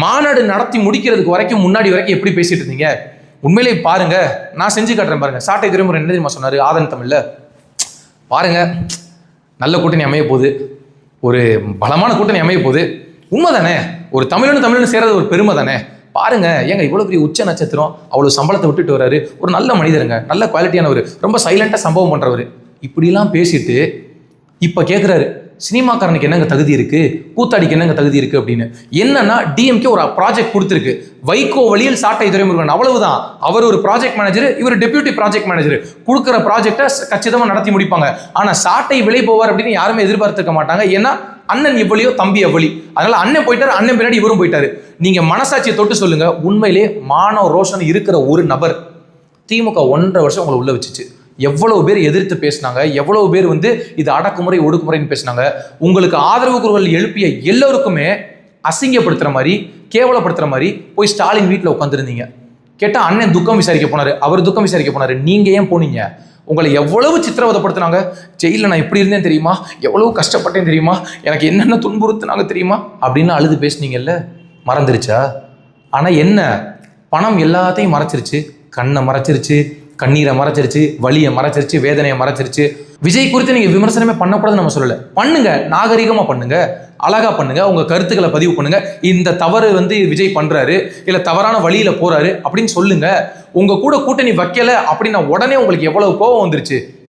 மாநாடு நடத்தி முடிக்கிறதுக்கு வரைக்கும் முன்னாடி வரைக்கும் எப்படி பேசிட்டு இருந்தீங்க? உண்மையிலே பாருங்க. நான் செஞ்சு காட்டுறேன் பாருங்க. சாட்டை துறைமுறை என்ன தெரியுமா சொன்னாரு? ஆதன் தமிழ்ல. பாருங்க. நல்ல கூட்டணி அமைய போகுது. ஒரு பலமான கூட்டணி அமைய போகுது. உண்மைதானே? ஒரு தமிழனு தமிழனு சேர்றது ஒரு பெருமை தானே? பாருங்க. ஏங்க இவ்வளவு பெரிய உச்ச நட்சத்திரம் அவ்வளவு சம்பளத்தை விட்டுட்டு வராரு. ஒரு நல்ல மனிதருங்க. நல்ல குவாலிட்டியானவர் ரொம்ப சைலண்டா சம்பவம் பண்றவர். இப்படிலாம் பேசிட்டு இப்ப கேக்குறாரு. சினிமாக்காரனுக்கு என்னங்க தகுதி இருக்கு? கூத்தாடிக்கு என்னங்க தகுதி இருக்கு அப்படின்னு. என்னன்னா டிஎம்கே ஒரு ப்ராஜெக்ட் கொடுத்துருக்கு. வைகோ வழியில் சாட்டை துறைமுருகன் அவ்வளவுதான். அவர் ஒரு ப்ராஜெக்ட் மேனேஜர் இவர் டெபியூட்டி ப்ராஜெக்ட் மேனேஜர் கொடுக்குற ப்ராஜெக்டை கச்சிதமாக நடத்தி முடிப்பாங்க. ஆனால் சாட்டை விலை போவார் அப்படின்னு யாருமே எதிர்பார்த்துக்க மாட்டாங்க. ஏன்னா அண்ணன் எவ்வளியோ தம்பி எவ்வளி. அதனால அண்ணன் போயிட்டாரு அண்ணன் பின்னாடி இவரும் போயிட்டாரு. நீங்க மனசாட்சியை தொட்டு சொல்லுங்க. உண்மையிலே மானவ ரோஷன் இருக்கிற ஒரு நபர். திமுக ஒன்றரை வருஷம் உங்களை உள்ள வச்சுச்சு. எவ்வளவு பேர் எதிர்த்து பேசினாங்க எவ்வளவு பேர் வந்து இது அடக்குமுறை ஒடுக்குமுறைன்னு பேசினாங்க. உங்களுக்கு ஆதரவு குரல் எழுப்பிய எல்லோருக்குமே அசிங்கப்படுத்துகிற மாதிரி கேவலப்படுத்துகிற மாதிரி போய் ஸ்டாலின் வீட்டில் உட்காந்துருந்தீங்க கேட்டால் அண்ணன் துக்கம் விசாரிக்க போனார் அவர் துக்கம் விசாரிக்க போனாரு. நீங்கள் ஏன் போனீங்க? உங்களை எவ்வளவு சித்திரவதைப்படுத்தினாங்க? ஜெயிலில் நான் எப்படி இருந்தேன் தெரியுமா? எவ்வளவு கஷ்டப்பட்டேன் தெரியுமா? எனக்கு என்னென்ன துன்புறுத்தினாங்க தெரியுமா? அப்படின்னு அழுது பேசுனீங்கல்ல மறந்துருச்சா? ஆனால் என்ன? பணம் எல்லாத்தையும் மறைச்சிருச்சு கண்ணை மறைச்சிருச்சு கண்ணீரை மறைச்சிருச்சு வலியை மறைச்சிருச்சு வேதனையை மறைச்சிருச்சு. விஜய் குறித்து நீங்கள் விமர்சனமே பண்ணக்கூடாதுன்னு நம்ம சொல்லலை. பண்ணுங்க நாகரிகமாக பண்ணுங்க அழகாக பண்ணுங்க உங்கள் கருத்துக்களை பதிவு பண்ணுங்க. இந்த தவறு வந்து விஜய் பண்ணுறாரு இல்லை தவறான வழியில் போகிறாரு அப்படின்னு சொல்லுங்க. உங்கள் கூட கூட்டணி வைக்கலை அப்படின்னா உடனே உங்களுக்கு எவ்வளவு கோவம் வந்துருச்சு?